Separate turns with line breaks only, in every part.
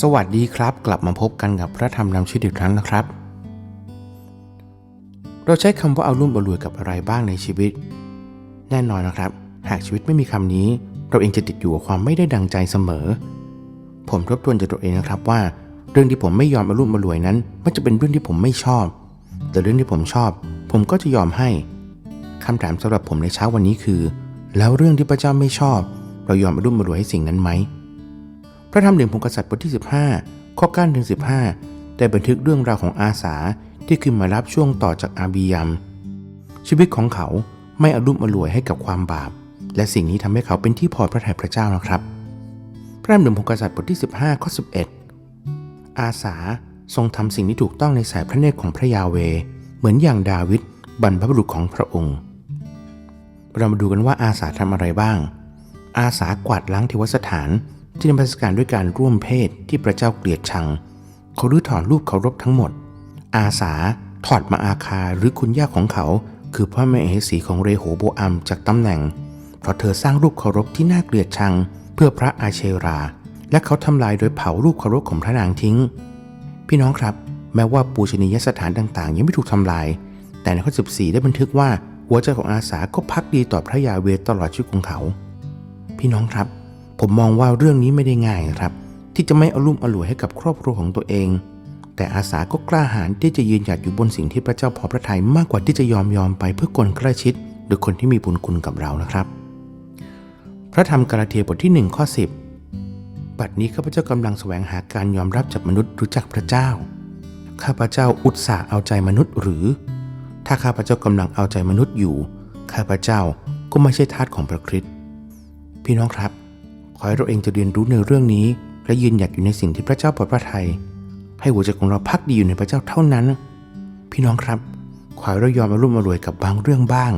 สวัสดีครับ กลับมาพบกันกับพระธรรมนำชีวิตอีกครั้งนะครับ เราใช้คำว่าเอารุ่มเอารวยกับอะไรบ้างในชีวิต แน่นอนนะครับ หากชีวิตไม่มีคำนี้ เราเองจะติดอยู่กับความไม่ได้ดังใจเสมอ ผมทบทวนจากตัวเองนะครับว่า เรื่องที่ผมไม่ยอมเอารุ่มเอารวยนั้น มันจะเป็นเรื่องที่ผมไม่ชอบ แต่เรื่องที่ผมชอบ ผมก็จะยอมให้คำถามสำหรับผมในเช้าวันนี้คือ แล้วเรื่องที่พระเจ้าไม่ชอบ เรายอมเอารุ่มเอารวยให้สิ่งนั้นไหม พระธรรมหนึ่งพงศ์กษัตริย์บทที่ 15 ข้อ9ถึง15 ได้บันทึกเรื่องราวของอาสาที่ขึ้นมารับช่วงต่อจากอาบียัมชีวิตของเขาไม่อารุ่มอรวยให้กับความบาป และสิ่งนี้ทำให้เขาเป็นที่พอพระทัยพระเจ้านะครับ พระธรรมหนึ่งพงศ์กษัตริย์บทที่ 15 ข้อ 11 อาสาทรงทำสิ่งที่ถูกต้องในสายพระเนตรของพระยาเว เหมือนอย่างดาวิดบรรพบุรุษของพระองค์ เรามาดูกันว่าอาสาทำอะไรบ้าง อาสากวาดล้างเทวสถาน ที่นมัสการด้วยการร่วมเพศที่พระเจ้าเกลียดชัง เขารื้อถอนรูปเคารพทั้งหมด อาสาถอดมาอาคาหรือคุณย่าของเขา คือพระแม่เอสีของเรโหโบอัมจากตำแหน่ง เพราะเธอสร้างรูปเคารพที่น่าเกลียดชัง เพื่อพระอาเชรา และเขาทำลายโดยเผารูปเคารพของพระนางทิ้ง พี่น้องครับ แม้ว่าปูชนียสถานต่างๆ ยังไม่ถูกทำลาย แต่ในข้อ 14 ได้บันทึกว่าหัวใจของอาสาก็พักดีต่อพระยาเวตลอดชีวิตของเขา พี่น้องครับ ผมมองว่าเรื่องนี้ไม่ได้ง่ายนะครับ ที่จะไม่เอารุ่มอร่วยให้กับครอบครัวของตัวเอง แต่อาสาก็กล้าหาญที่จะยืนหยัดอยู่บนสิ่งที่พระเจ้าพอพระทัยมากกว่าที่จะยอมยอมไปเพื่อคนใกล้ชิด หรือคนที่มีบุญคุณกับเรานะครับ พระธรรมกาลาเทียบทที่1ข้อ10 บัดนี้ข้าพเจ้ากำลังแสวงหาการยอมรับจากมนุษย์รู้จักพระเจ้า ข้าพเจ้าอุตส่าห์เอาใจมนุษย์หรือ ถ้าข้าพเจ้ากำลังเอาใจมนุษย์อยู่ ข้าพเจ้าก็ไม่ใช่ทาสของพระคริสต์พี่น้องครับ อให้เราเองจะเรียนรู้ในเรื่องนี้ และยืนหยัดอยู่ในสิ่งที่พระเจ้าพอพระทัยให้หัวใจของเราพักดีอยู่ในพระเจ้าเท่านั้น พี่น้องครับ ขอให้เรายอมมาร่วมมารวยกับบางเรื่องบ้าง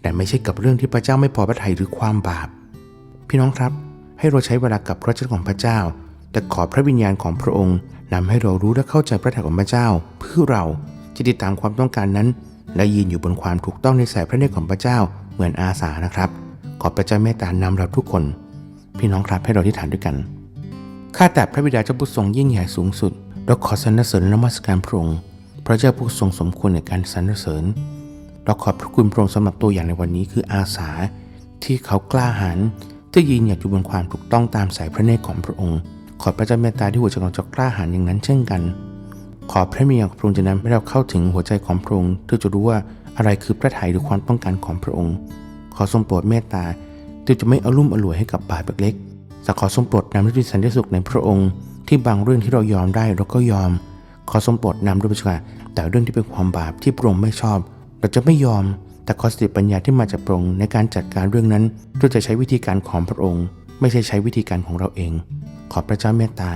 แต่ไม่ใช่กับเรื่องที่พระเจ้าไม่พอพระทัยหรือความบาป พี่น้องครับ ให้เราใช้เวลากับพระเจ้าของพระเจ้าแต่ขอพระวิญญาณของพระองค์นำให้เรารู้และเข้าใจพระทัยของพระเจ้า เพื่อเราจะติดตามความต้องการนั้น และยืนอยู่บนความถูกต้องในสายพระเนตรของพระเจ้าเหมือนอาสานะครับ ขอพระเจ้าเมตตานำเราทุกคน พี่น้องครับให้เราที่ฐานด้วยกันข้าแต่พระบิดาเจ้าผู้ทรงยิ่งใหญ่สูงสุดเราขอสรรเสริญนมัสการพระองค์พระเจ้าผู้ทรงสมควรในการสรรเสริญเราขอบพระคุณพระองค์สำหรับตัวอย่างในวันนี้คืออาสา ที่เขากล้าหาญที่ยืนหยัดอยู่บนความถูกต้องตามสายพระเนตรของพระองค์ ขอพระเจ้าเมตตาที่หัวใจของเราจะกล้าหาญอย่างนั้นเช่นกัน ขอพระเมีของพระองค์จะนำให้เราเข้าถึงหัวใจของพระองค์เพื่อจะรู้ว่าอะไรคือพระทัยหรือความต้องการของพระองค์ ขอทรงโปรดเมตตา ที่จะไม่เอารุ่มอร่วยให้กับบาปเล็กๆแต่ขอทรงโปรดนำด้วยสันติสุขในพระองค์ ที่บางเรื่องที่เรายอมได้เราก็ยอม ขอทรงโปรดนำด้วยประชาแต่เรื่องที่เป็นความบาปที่พระองค์ไม่ชอบ เราจะไม่ยอม แต่ขอสติปัญญาที่มาจากพระองค์ในการจัดการเรื่องนั้นด้วยจะใช้วิธีการของพระองค์ ไม่ใช่ใช้วิธีการของเราเอง ขอพระเจ้าเมตตา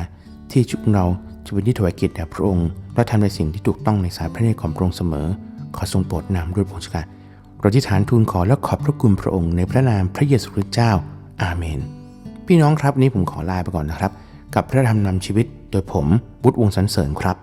ที่ชุกเราจะเป็นที่ถวายเกียรติแด่พระองค์และทำในสิ่งที่ถูกต้องในสายพระเนตรของพระองค์เสมอ ขอทรงโปรดนำด้วยพระองค์ เราที่ฐานทูลขอและขอบพระคุณพระองค์ในพระนามพระเยซูคริสต์เจ้า อาเมน พี่น้องครับนี้ผมขอลาไปก่อนนะครับ กับพระธรรมนำชีวิตโดยผมบุตรวงสันเสริญครับ